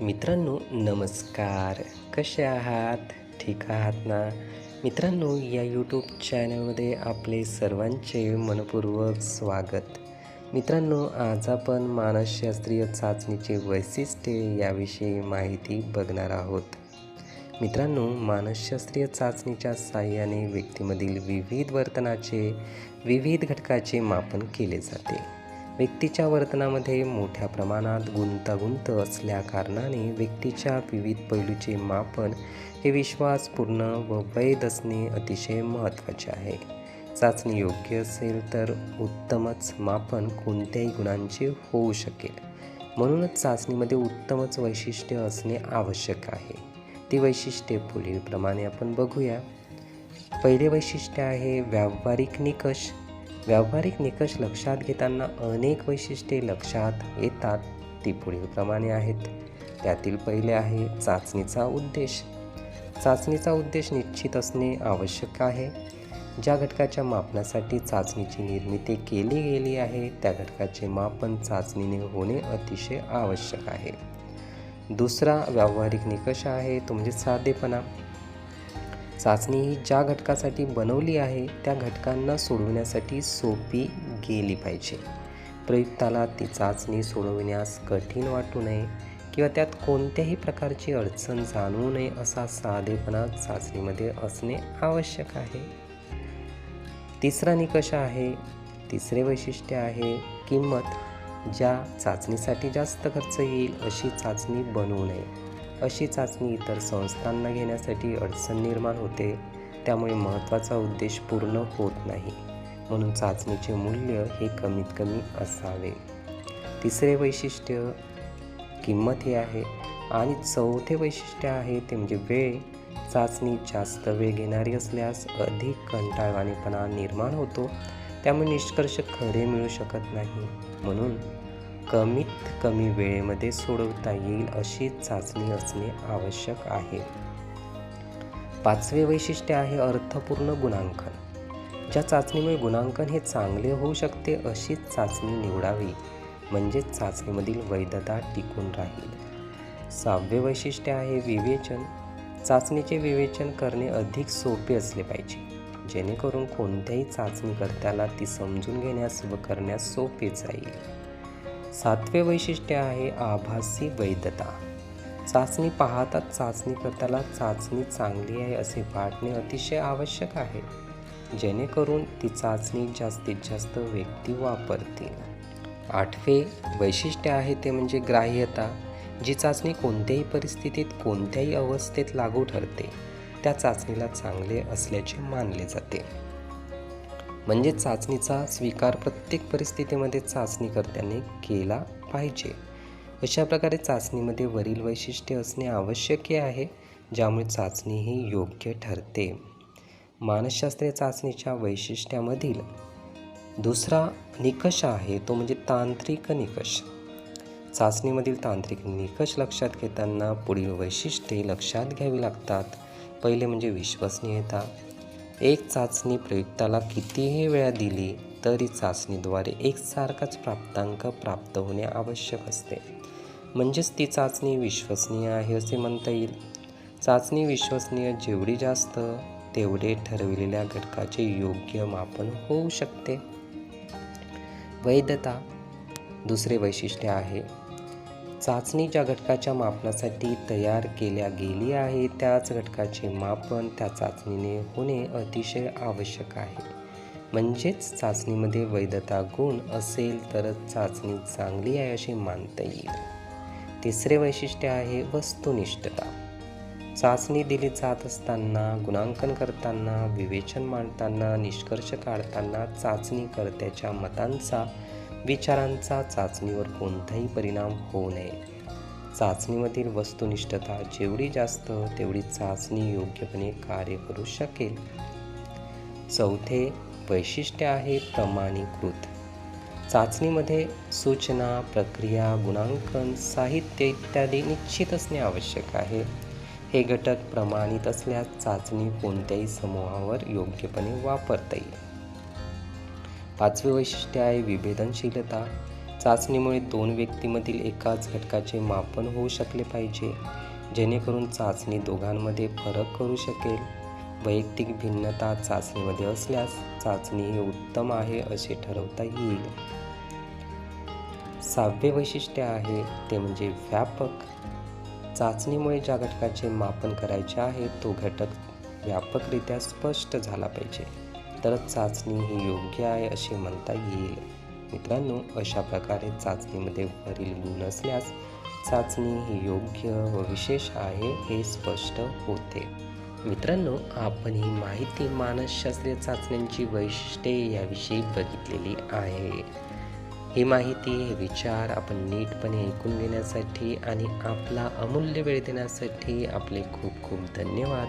मित्रांनो नमस्कार. कसे आहात? ठीक आहात ना? मित्रांनो या यूट्यूब चॅनलमध्ये आपले सर्वांचे मनपूर्वक स्वागत. मित्रांनो आज आपण मानसशास्त्रीय चाचणीचे वैशिष्ट्ये याविषयी माहिती बघणार आहोत. मित्रांनो मानसशास्त्रीय चाचणीच्या साह्याने व्यक्तीमधील विविध वर्तनाचे विविध घटकाचे मापन केले जाते. व्यक्तीच्या वर्तनामध्ये मोठ्या प्रमाणात गुंतागुंत असल्या कारणाने व्यक्तीच्या विविध पैलूचे मापन हे विश्वासपूर्ण व वैध असणे अतिशय महत्त्वाचे आहे. चाचणी योग्य असेल तर उत्तमच मापन कोणत्याही गुणांचे होऊ शकेल. म्हणूनच चाचणीमध्ये उत्तमच वैशिष्ट्य असणे आवश्यक आहे. ती वैशिष्ट्ये पुढीलप्रमाणे आपण बघूया. पहिले वैशिष्ट्य आहे व्यावहारिक निकष. व्यावहारिक निकष लक्षात घेताना अनेक वैशिष्ट्ये लक्षात येतात ती पुढीलप्रमाणे आहेत. त्यातील पहिले आहे चाचणीचा उद्देश. चाचणीचा उद्देश निश्चित असणे आवश्यक आहे. ज्या घटकाच्या मापनासाठी चाचणीची निर्मिती केली गेली आहे त्या घटकाचे मापन चाचणीने होणे अतिशय आवश्यक आहे. दुसरा व्यावहारिक निकष आहे तो म्हणजे साधेपणा. चाचणी ही ज्या घटकासाठी बनवली आहे त्या घटकांना सोडवण्यासाठी सोपी गेली पाहिजे. प्रयुक्ताला ती चाचणी सोडविण्यास कठीण वाटू नये किंवा त्यात कोणत्याही प्रकारची अडचण जाणवू नये असा साधेपणा चाचणीमध्ये असणे आवश्यक आहे. तिसरा निकष आहे तिसरे वैशिष्ट्य आहे किंमत ज्या चाचणीसाठी जास्त खर्च येईल अशी चाचणी बनवू नये. अशी चाचणी इतर संस्थांना घेण्यासाठी अडचण निर्माण होते. त्यामुळे महत्त्वाचा उद्देश पूर्ण होत नाही. म्हणून चाचणीचे मूल्य हे कमीत कमी असावे. तिसरे वैशिष्ट्य किंमत हे आहे. आणि चौथे वैशिष्ट्य आहे ते म्हणजे वेळ. चाचणी जास्त वेळ घेणारी असल्यास अधिक कंटाळवाणीपणा निर्माण होतो. त्यामुळे निष्कर्ष खरे मिळू शकत नाही. म्हणून कमीत कमी वेळेमध्ये सोडवता येईल अशी चाचणी असणे आवश्यक आहे. पाचवे वैशिष्ट्य आहे अर्थपूर्ण गुणांकन. ज्या चाचणीमुळे गुणांकन हे चांगले होऊ शकते अशीच चाचणी निवडावी. म्हणजेच चाचणीमधील वैधता टिकून राहील. सहावे वैशिष्ट्य आहे विवेचन. चाचणीचे विवेचन करणे अधिक सोपे असले पाहिजे. जेणेकरून कोणत्याही चाचणीकर्त्याला ती समजून घेण्यास व करण्यास सोपे जाईल. सातवे वैशिष्ट्य आहे आभासी वैधता. चाचणी पाहतात चाचणीकर्त्याला चाचणी चांगली आहे असे वाटणे अतिशय आवश्यक आहे. जेणेकरून ती चाचणी जास्तीत जास्त व्यक्ती वापरतील. आठवे वैशिष्ट्य आहे ते म्हणजे ग्राह्यता जी चाचणी कोणत्याही परिस्थितीत कोणत्याही अवस्थेत लागू ठरते. त्या चाचणीला चांगले असल्याचे मानले जाते. म्हणजे चाचणीचा स्वीकार प्रत्येक परिस्थितीमध्ये चाचणीकर्त्याने केला पाहिजे. अशा प्रकारे चाचणीमध्ये वरील वैशिष्ट्ये असणे आवश्यक आहे ज्यामुळे चाचणी ही योग्य ठरते. मानसशास्त्रीय चाचणीच्या वैशिष्ट्यामधील दुसरा निकष आहे तो म्हणजे तांत्रिक निकष. चाचणीमधील तांत्रिक निकष लक्षात घेताना पुढील वैशिष्ट्ये लक्षात घ्यावी लागतात. पहिले म्हणजे विश्वसनीयता. एक चाचणी प्रयुक्ताला कितीही वेळा दिली तरी चाचणीद्वारे एकसारखाच प्राप्तांक प्राप्त होणे आवश्यक असते. म्हणजेच ती चाचणी विश्वसनीय आहे असे म्हणता येईल. चाचणी विश्वसनीय जेवढी जास्त तेवढे ठरविलेल्या घटकाचे योग्य मापन होऊ शकते. वैधता दुसरे वैशिष्ट्य आहे चाचणी ज्या घटकाच्या मापनासाठी तयार केल्या गेली आहे त्याच घटकाचे मापन त्या चाचणीने होणे अतिशय आवश्यक आहे. म्हणजेच चाचणीमध्ये वैधता गुण असेल तरच चाचणी चांगली आहे असे मानता येईल. तिसरे वैशिष्ट्य आहे वस्तुनिष्ठता. चाचणी दिली जात असताना गुणांकन करताना विवेचन मांडताना निष्कर्ष काढताना चाचणीकर्त्याच्या मतांचा विचारांचा चाचणीवर कोणताही परिणाम होऊ नये. चाचणीमधील वस्तुनिष्ठता जेवढी जास्त तेवढी चाचणी योग्यपणे कार्य करू शकेल. चौथे वैशिष्ट्य आहे प्रमाणीकृत. चाचणीमध्ये सूचना प्रक्रिया गुणांकन साहित्य इत्यादी निश्चित असणे आवश्यक आहे. हे घटक प्रमाणित असल्यास चाचणी कोणत्याही समूहावर योग्यपणे वापरता येईल. पाचवे वैशिष्ट्य आहे विभेदनशीलता. चाचणीमुळे दोन व्यक्तीमधील एकाच घटकाचे मापन होऊ शकले पाहिजे जेणेकरून चाचणी दोघांमध्ये फरक करू शकेल. वैयक्तिक भिन्नता चाचणीमध्ये असल्यास चाचणी ही उत्तम आहे असे ठरवता येईल. सहावे वैशिष्ट्य आहे ते म्हणजे व्यापक. चाचणीमुळे ज्या घटकाचे मापन करायचे आहे तो घटक व्यापकरित्या स्पष्ट झाला पाहिजे. तरच चाचणी ही योग्य आहे असे म्हणता येईल. मित्रांनो अशा प्रकारे चाचणीमध्ये वरील गुण असल्यास चाचणी ही योग्य व विशेष आहे हे स्पष्ट होते. मित्रांनो आपण ही माहिती मानसशास्त्रीय चाचण्यांची वैशिष्ट्ये याविषयी बघितलेली आहे. ही माहिती हे विचार आपण नीटपणे ऐकून घेण्यासाठी आणि आपला अमूल्य वेळ देण्यासाठी आपले खूप खूप धन्यवाद.